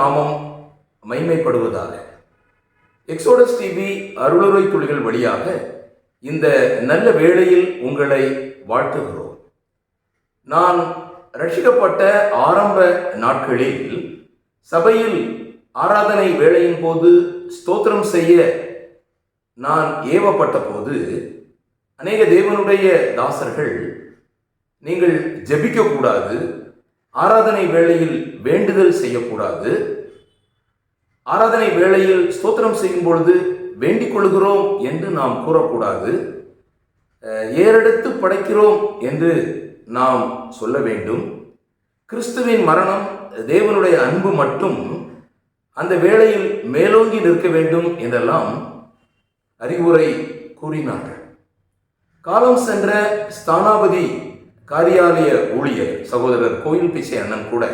நாமம் மைமைப்படுவதாக. Exodus TV அருளுரை துளிகள் வழியாக இந்த நல்ல வேளையில் உங்களை வாழ்த்துகிறோம். நான் ரட்சிக்கப்பட்ட ஆரம்ப நாட்களில் சபையில் ஆராதனை வேளையின் போது ஸ்தோத்திரம் செய்ய நான் ஏவப்பட்ட போது அநேக தேவனுடைய தாசர்கள் நீங்கள் ஜெபிக்கக்கூடாது ஆராதனை வேளையில் வேண்டுதல் செய்யக்கூடாது ஆராதனை வேளையில் ஸ்தோத்திரம் செய்யும் பொழுது வேண்டிக் கொள்கிறோம் என்று நாம் கூறக்கூடாது. ஏறெடுத்து படைக்கிறோம் என்று நாம் சொல்ல வேண்டும். கிறிஸ்துவின் மரணம் தேவனுடைய அன்பு மட்டும் அந்த வேளையில் மேலோங்கி நிற்க வேண்டும் என்றெல்லாம் அறிவுரை கூறினார்கள். காலம் சென்ற ஸ்தானாபதி காரியாலய ஊழியர் சகோதரர் கோயில் பிச்சை அண்ணன் கூட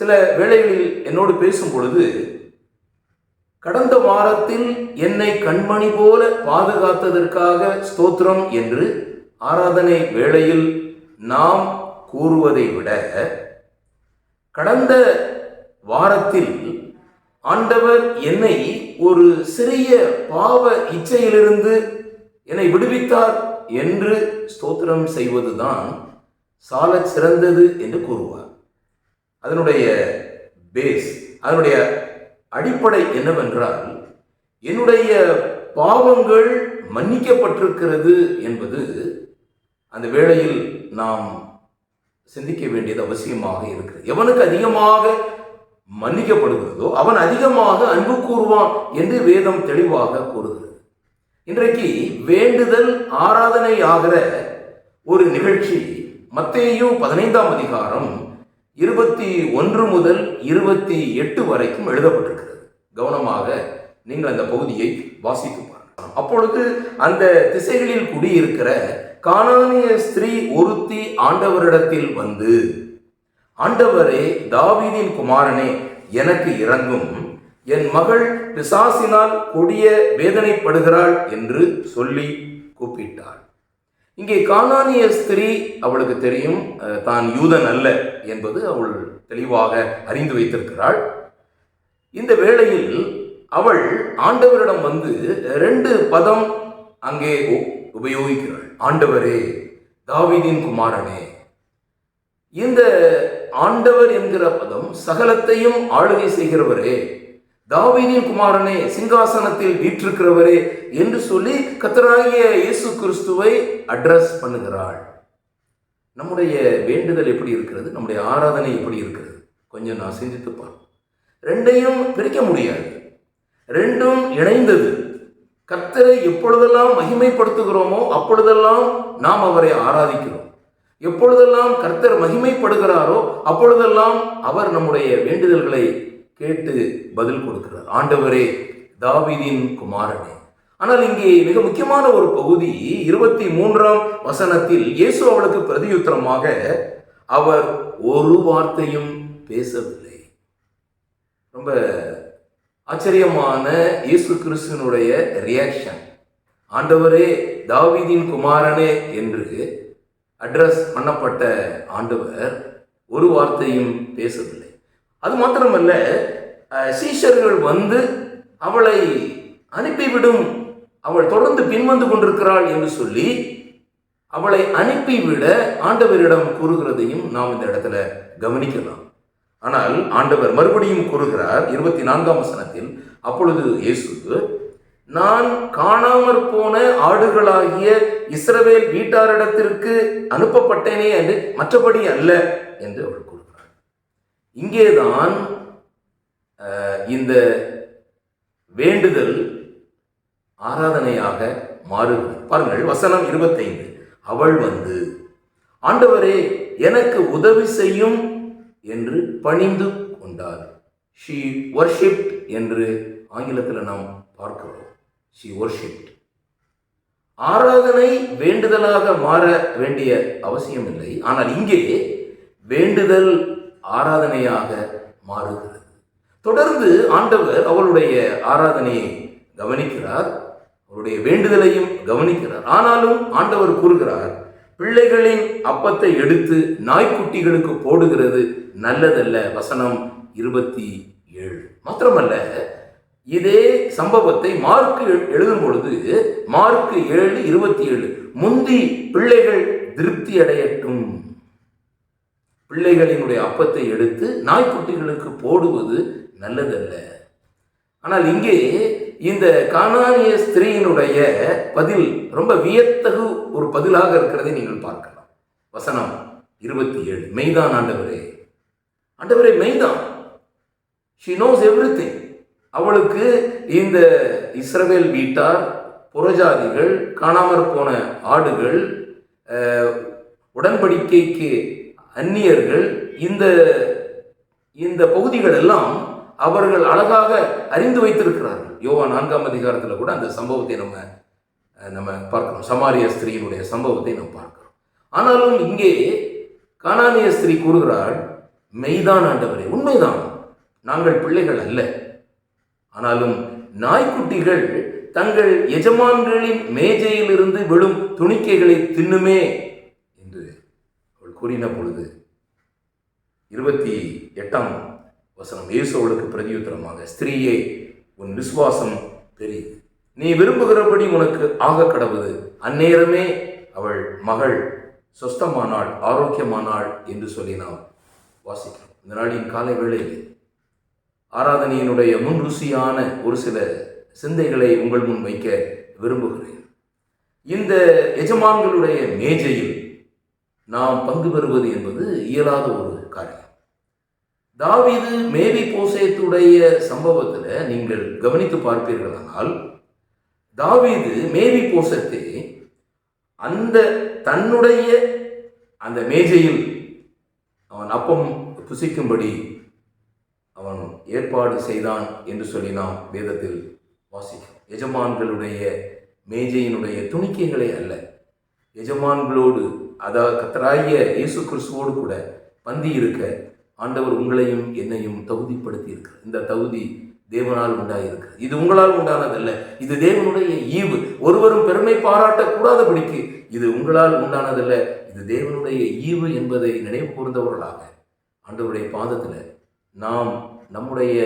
சில வேளைகளில் என்னோடு பேசும் பொழுது கடந்த வாரத்தில் என்னை கண்மணி போல பாதுகாத்ததற்காக ஸ்தோத்திரம் என்று ஆராதனை வேளையில் நாம் கூறுவதை விட கடந்த வாரத்தில் ஆண்டவர் என்னை ஒரு சிறிய பாவ இச்சையிலிருந்து என்னை விடுவித்தார் என்று ஸ்தோத்திரம் செய்வதுதான் சால சிறந்தது என்று கூறுவார். அதனுடைய பேஸ் அதனுடைய அடிப்படை என்னவென்றால் என்னுடைய பாவங்கள் மன்னிக்கப்பட்டிருக்கிறது என்பது அந்த வேளையில் நாம் சிந்திக்க வேண்டியது அவசியமாக இருக்கிறது. எவனுக்கு அதிகமாக மன்னிக்கப்படுகிறதோ அவன் அதிகமாக அன்பு கூறுவான் என்று வேதம் தெளிவாக கூறுகிறது. இன்றைக்கு வேண்டுதல் ஆராதனை ஆகிற ஒரு நிகழ்ச்சி மத்தேயும் பதினைந்தாம் அதிகாரம் இருபத்தி ஒன்று முதல் இருபத்தி எட்டு வரைக்கும் எழுதப்பட்டிருக்கிறது. கவனமாக நீங்கள் அந்த பகுதியை வாசித்து பாருங்கள். அப்பொழுது அந்த திசைகளில் குடியிருக்கிற காணானிய ஸ்திரீ ஒருத்தி ஆண்டவரிடத்தில் வந்து ஆண்டவரே தாவீதின் குமாரனே எனக்கு இறங்கும் என் மகள் பிசாசினால் கொடிய வேதனைப்படுகிறாள் என்று சொல்லி கூப்பிட்டாள். இங்கே காணானிய ஸ்திரீ அவளுக்கு தெரியும் தான் யூதன் அல்ல என்பது அவள் தெளிவாக அறிந்து வைத்திருக்கிறாள். இந்த வேளையில் அவள் ஆண்டவரிடம் வந்து ரெண்டு பதம் அங்கே உபயோகிக்கிறாள். ஆண்டவரே தாவிதின் குமாரனே இந்த ஆண்டவர் என்கிற பதம் சகலத்தையும் ஆளுகை செய்கிறவரே தாவீதின் குமாரனே சிங்காசனத்தில் வீற்றிருக்கிறவரே என்று சொல்லி கத்தராகிய இயேசு கிறிஸ்துவை அட்ரஸ் பண்ணுகிறாள். நம்முடைய வேண்டுதல் எப்படி இருக்கிறது? நம்முடைய ஆராதனை எப்படி இருக்கிறது? கொஞ்சம் நான் சிந்தித்து பார்ப்போம். ரெண்டையும் பிரிக்க முடியாது. ரெண்டும் இணைந்தது. கத்தரை எப்பொழுதெல்லாம் மகிமைப்படுத்துகிறோமோ அப்பொழுதெல்லாம் நாம் அவரை ஆராதிக்கிறோம். எப்பொழுதெல்லாம் கர்த்தர் மகிமைப்படுகிறாரோ அப்பொழுதெல்லாம் அவர் நம்முடைய வேண்டுதல்களை கேட்டு பதில் கொடுக்கிறார். ஆண்டவரே தாவிதின் குமாரனே. ஆனால் இங்கே மிக முக்கியமான ஒரு பகுதி இருபத்தி மூன்றாம் வசனத்தில் இயேசு அவளுக்கு பிரதியுத்தரமாக அவர் ஒரு வார்த்தையும் பேசவில்லை. ரொம்ப ஆச்சரியமான இயேசு கிறிஸ்துனுடைய ரியாக்ஷன் ஆண்டவரே தாவிதின் குமாரனே என்று அட்ரஸ் பண்ணப்பட்ட ஆண்டவர் ஒரு வார்த்தையும் பேசவில்லை. அது மாத்திரமல்ல சீஷர்கள் வந்து அவளை அனுப்பிவிடும். அவள் தொடர்ந்து பின்வந்து கொண்டிருக்கிறாள் என்று சொல்லி அவளை அனுப்பிவிட ஆண்டவரிடம் கூறுகிறதையும் நாம் இந்த இடத்துல கவனிக்கலாம். ஆனால் ஆண்டவர் மறுபடியும் கூறுகிறார் இருபத்தி நான்காம் வசனத்தில் அப்பொழுது இயேசு நான் காணாமற் போன ஆடுகளாகிய இஸ்ரவேல் வீட்டாரிடத்திற்கு அனுப்பப்பட்டேனே என்று மற்றபடி அல்ல என்று அவள் கூறுகிறார் இங்கேதான் இந்த வேண்டுதல் ஆராதனையாக மாறுகிறது. பாருங்கள் வசனம் இருபத்தைந்து. அவள் வந்து ஆண்டவரே எனக்கு உதவி செய்யும் என்று பணிந்து கொண்டார் ஷி ஒர்ஷிப்ட் என்று ஆங்கிலத்தில் நாம் பார்க்கிறோம். ஷி ஒர்ஷிப்ட் ஆராதனை வேண்டுதலாக மாற வேண்டிய அவசியம் இல்லை ஆனால் இங்கே வேண்டுதல் ஆராதனையாக மாறுகிறது. தொடர்ந்து ஆண்டவர் அவளுடைய ஆராதனையை கவனிக்கிறார். அவருடைய வேண்டுதலையும் கவனிக்கிறார். ஆனாலும் ஆண்டவர் கூறுகிறார் பிள்ளைகளின் அப்பத்தை எடுத்து நாய்க்குட்டிகளுக்கு போடுகிறது நல்லதல்ல. வசனம் இருபத்தி ஏழு. மாத்திரமல்ல இதே சம்பவத்தை மார்க்கு எழு- எழுதும் பொழுது மார்க்கு ஏழு இருபத்தி ஏழு முந்தி பிள்ளைகள் திருப்தி அடையட்டும் பிள்ளைகளினுடைய அப்பத்தை எடுத்து நாய்க்குட்டிகளுக்கு போடுவது நல்லதல்ல. ஆனால் இங்கே இந்த கானானிய ஸ்திரீயினுடைய பதில் ரொம்ப வியத்தகு ஒரு பதிலாக இருக்கிறதை நீங்கள் பார்க்கலாம். வசனம் இருபத்தி ஏழு. மெய்தான் ஆண்டவரே. ஆண்டவரே மெய்தான். ஷி நோஸ் எவ்ரி அவளுக்கு இந்த இஸ்ரவேல் வீட்டார் புறஜாதிகள் காணாமற் போன ஆடுகள் உடன்படிக்கைக்கு அந்நியர்கள் இந்த இந்த பகுதிகள் எல்லாம் அவர்கள் அழகாக அறிந்து வைத்திருக்கிறார்கள். யோவா நான்காம் அதிகாரத்தில் கூட அந்த சம்பவத்தை நம்ம நம்ம பார்க்கிறோம். சமாரிய ஸ்திரீயினுடைய சம்பவத்தை நாம் பார்க்கிறோம். ஆனாலும் இங்கே கானானிய ஸ்திரீ கூறுகிறாள் மெய்தான் ஆண்டவரே உண்மைதான். நாங்கள் பிள்ளைகள் அல்ல. ஆனாலும் நாய்க்குட்டிகள் தங்கள் எஜமான்களின் மேஜையிலிருந்து விழும் துணிக்கைகளை தின்னுமே. கூறின பொழுது இருபத்தி எட்டாம் வசனம் இயேசு பிரதியுத்தரமாக ஸ்திரீயே உன் விசுவாசம் பெரியது. நீ விரும்புகிறபடி உனக்கு ஆக கடவுது. அந்நேரமே அவள் மகள் சொஸ்தமானாள் ஆரோக்கியமானாள் என்று சொல்லி நாம் வாசிக்கிறோம். இந்த நாளின் காலை வேளையில் ஆராதனையினுடைய முன் ருசியான ஒரு சில சிந்தைகளை உங்கள் முன் வைக்க விரும்புகிறேன். இந்த எஜமான்களுடைய மேஜையில் நாம் பங்கு பெறுவது என்பது இயலாத ஒரு காரியம். தாவிது மேவி போசேத்துடைய சம்பவத்தில் நீங்கள் கவனித்து பார்ப்பீர்களானால் தாவீது மேவி போசத்தை அந்த தன்னுடைய அந்த மேஜையில் அவன் அப்பம் புசிக்கும்படி அவன் ஏற்பாடு செய்தான் என்று சொல்லி நாம் வேதத்தில் வாசிக்கிறோம். எஜமான்களுடைய மேஜையினுடைய துணிக்கைகளே அல்ல. எஜமான்களோடு அதாவது கத்தராகிய இயேசு கிறிஸ்துவோடு கூட பந்தி இருக்க ஆண்டவர் உங்களையும் என்னையும் தகுதிப்படுத்தி இருக்கிறார். இந்த தகுதி தேவனால் உண்டாயிருக்கிறது. இது உங்களால் உண்டானதல்ல. இது தேவனுடைய ஈவு. ஒருவரும் பெருமை பாராட்டக்கூடாதபடிக்கு இது உங்களால் உண்டானதல்ல. இது தேவனுடைய ஈவு என்பதை நினைவு கூர்ந்தவர்களாக ஆண்டவருடைய பாதத்தில் நாம் நம்முடைய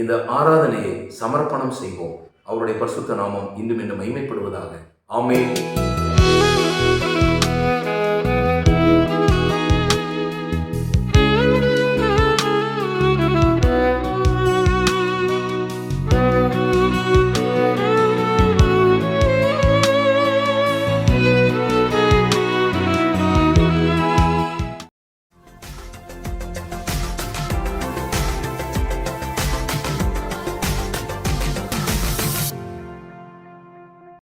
இந்த ஆராதனையை சமர்ப்பணம் செய்வோம். அவருடைய பரிசுத்த நாமம் இன்னும் இன்னும் மைமைப்படுவதாக ஆமே